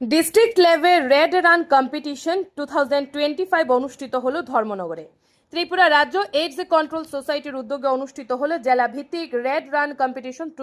District level red run competition two thousand twenty five অনুষ্ঠিত হলো ধর্মনগরে। ত্রিপুরা রাজ্য এইডস কন্ট্রোল সোসাইটির উদ্যোগে অনুষ্ঠিত হলো জেলা ভিত্তিক রেড রান কম্পিটিশন টু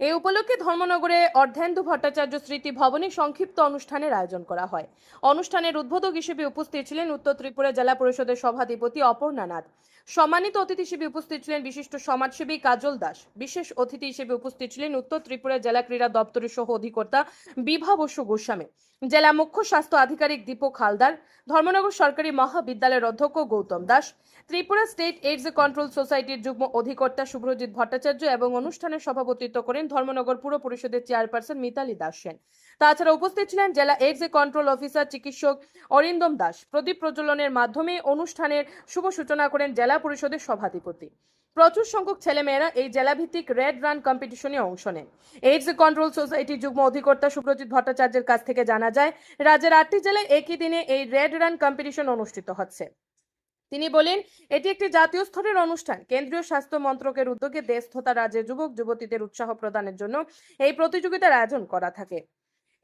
এই উপলক্ষে ধর্মনগরে অর্ধেন্দু ভট্টাচার্য স্মৃতি ভবনে সংক্ষিপ্ত অনুষ্ঠানের আয়োজন করা হয়। অনুষ্ঠানের উদ্বোধক হিসেবে উপস্থিত ছিলেন উত্তর ত্রিপুরা জেলা পরিষদের সভাধিপতি অপর্ণা নাথ। সম্মানিত অতিথি হিসেবে উপস্থিত ছিলেন বিশিষ্ট সমাজসেবী কাজল দাস। বিশেষ অতিথি হিসেবে উপস্থিত ছিলেন উত্তর ত্রিপুরা জেলা ক্রীড়া দপ্তরের সহ অধিকর্তা বিভা বসু গোস্বামী। জেলা মুখ্য স্বাস্থ্য আধিকারিক দীপক হালদার, ধর্মনগর সরকারি মহাবিদ্যালয়ের অধ্যক্ষ Gautam Das, Tripura state AIDS control সোসাইটির যুগ্ম অধিকর্তা শুভ্রজিৎ ভট্টাচার্য এবং অনুষ্ঠানের সভাপতিত্ব করেন ধর্মনগর পুর পরিষদের চেয়ারপারসন মিতালি দাস সেন। তাছাড়া উপস্থিত ছিলেন জেলা এইডস কন্ট্রোল অফিসার চিকিৎসক অরিন্দম দাস। প্রদীপ প্রজ্বলনের মাধ্যমে অনুষ্ঠানের শুভ সূচনা করেন জেলা পরিষদের সভাধিপতি। প্রচুর সংখ্যক ছেলেমেয়েরা এই জেলাভিত্তিক রেড রান কম্পিটিশনে অংশ নেন। এইডস কন্ট্রোল সোসাইটির যুগ্ম অধিকর্তা সুব্রজিৎ ভট্টাচার্যের কাছ থেকে জানা যায়, রাজ্যের আটটি জেলায় একই দিনে এই রেড রান কম্পিটিশন অনুষ্ঠিত হচ্ছে। তিনি বলেন, এটি একটি জাতীয় স্তরের অনুষ্ঠান। কেন্দ্রীয় স্বাস্থ্য মন্ত্রকের উদ্যোগে দেশ তথা রাজ্যের যুবক, যুবতীদের উৎসাহ প্রদানের জন্য এই প্রতিযোগিতার আয়োজন করা থাকে।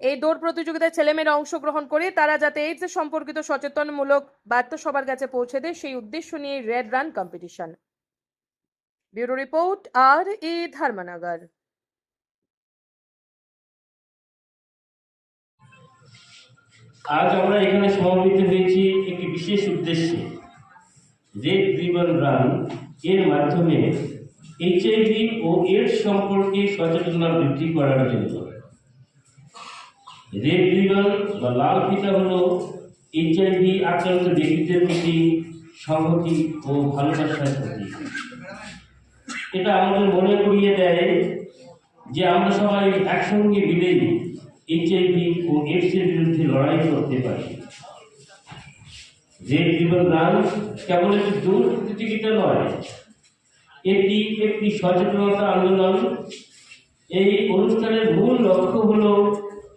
এই দৌড় প্রতিযোগিতায় ছেলেমেয়েরা অংশগ্রহণ করে তারা যাতে এইডস সম্পর্কিত সচেতনমূলক বার্তা সবার কাছে পৌঁছে দেয়, সেই উদ্দেশ্য নিয়ে red run competition bureau report, আর এ ধর্মনগর। আজ আমরা এখানে সমবেত হয়েছি একটি বিশেষ উদ্দেশ্যে। রেড রিবন রান এর মাধ্যমে এইচআইভি ও এডস সম্পর্কে সচেতনতা বৃদ্ধি করার জন্য। রেড রিবন বা লাল ফিতা হল এইচআইভি আক্রান্ত ব্যক্তিদের প্রতি সংহতি ও ভালোবাসার প্রতীক। এটা আমাদের মনে করিয়ে দেয় যে আমরা সবাই একসঙ্গে মিলে এইচআইভি ও এইডস এর বিরুদ্ধে লড়াই করতে পারি। রিবন রান কেবল একটি দূর প্রতিযোগিতা নয়, এটি একটি সচেতনতা আন্দোলন। এই অনুষ্ঠানের মূল লক্ষ্য হল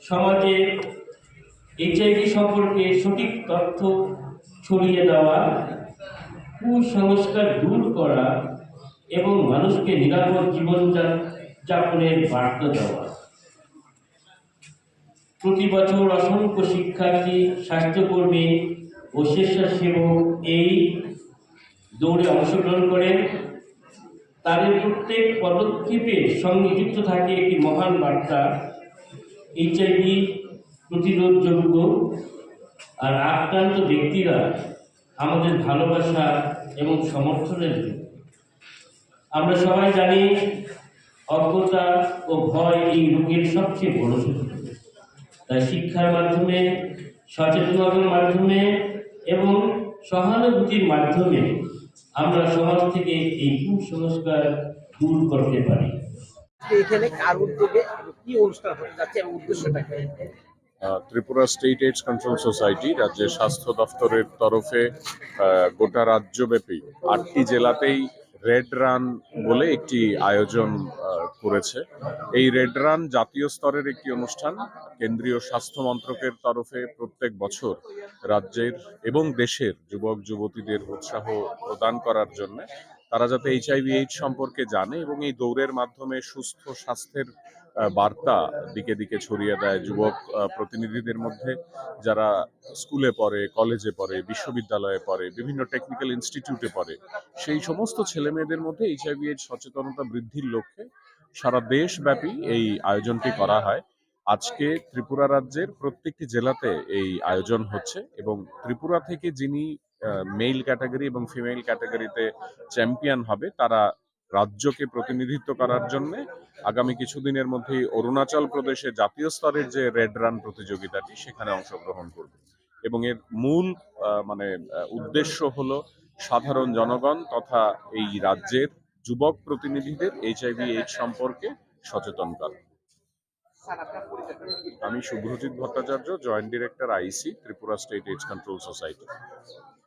সমাজে এইচআইভি সম্পর্কে সঠিক তথ্য ছড়িয়ে দেওয়া, কুসংস্কার দূর করা এবং মানুষকে নিরাপদ জীবন যাপনের বার্তা দেওয়া। প্রতি বছর অসংখ্য শিক্ষার্থী, স্বাস্থ্যকর্মী ও স্বেচ্ছাসেবক এই দৌড়ে অংশগ্রহণ করেন। তাদের প্রত্যেক পদক্ষেপের সঙ্গে যুক্ত থাকে একটি মহান বার্তা এইচআইভি প্রতিরোধযোগ্য আর আক্রান্ত ব্যক্তিরা আমাদের ভালোবাসা এবং সমর্থনের। আমরা সবাই জানি অজ্ঞতা ও ভয় এই রোগের সবচেয়ে বড় শত্রু। তাই শিক্ষার মাধ্যমে, সচেতনতার মাধ্যমে এবং সহানুভূতির মাধ্যমে আমরা সমাজ থেকে এই কুসংস্কার দূর করতে পারি। এখানে কার উদ্যোগে কি অনুষ্ঠান হতে যাচ্ছে এবং উদ্দেশ্যটা Tripura state AIDS control society রাজ্যের স্বাস্থ্য দফতরের তরফে আহ, গোটা রাজ্যব্যাপী আটটি জেলাতেই রেড রান বলে একটি আয়োজন করেছে। এই রেড রান জাতীয় স্তরের একটি অনুষ্ঠান, কেন্দ্রীয় স্বাস্থ্য মন্ত্রকের তরফে প্রত্যেক বছর রাজ্যের এবং দেশের যুবক, যুবতীদের উৎসাহ প্রদান করার জন্য তারা যাতে এইচআইভি এইচ সম্পর্কে জানে এবং এই দৌড়ের মাধ্যমে সুস্থ স্বাস্থ্যের বার্তা দিকে দিকে ছড়িয়ে দেয় যুবক প্রতিনিধিদের মধ্যে যারা স্কুলে পড়ে, কলেজে পড়ে, বিশ্ববিদ্যালয়ে পড়ে, বিভিন্ন টেকনিক্যাল ইনস্টিটিউটে পড়ে, সেই সমস্ত ছেলে মেয়েদের মধ্যে এইচআইভি এর সচেতনতা বৃদ্ধির লক্ষ্যে সারা দেশব্যাপী এই আয়োজনটি করা হয়। আজকে ত্রিপুরা রাজ্যের প্রত্যেকটি জেলাতে এই আয়োজন হচ্ছে এবং ত্রিপুরা থেকে যিনি মেইল ক্যাটাগরি এবং ফিমেল ক্যাটাগরিতে চ্যাম্পিয়ন হবে, তারা রাজ্যকে প্রতিনিধিত্ব করার জন্য আগামী কিছুদিনের মধ্যেই অরুণাচল প্রদেশে জাতীয় স্তরের যে রেড রান প্রতিযোগিতাটি, সেখানে অংশগ্রহণ করবে এবং এর মূল মানে উদ্দেশ্য হলো সাধারণ জনগণ তথা এই রাজ্যের যুবক প্রতিনিধিদের এইচআইভি এইড সম্পর্কে সচেতন করা? আমি Subhrajit Bhattacharya, joint director IC, Tripura state AIDS control society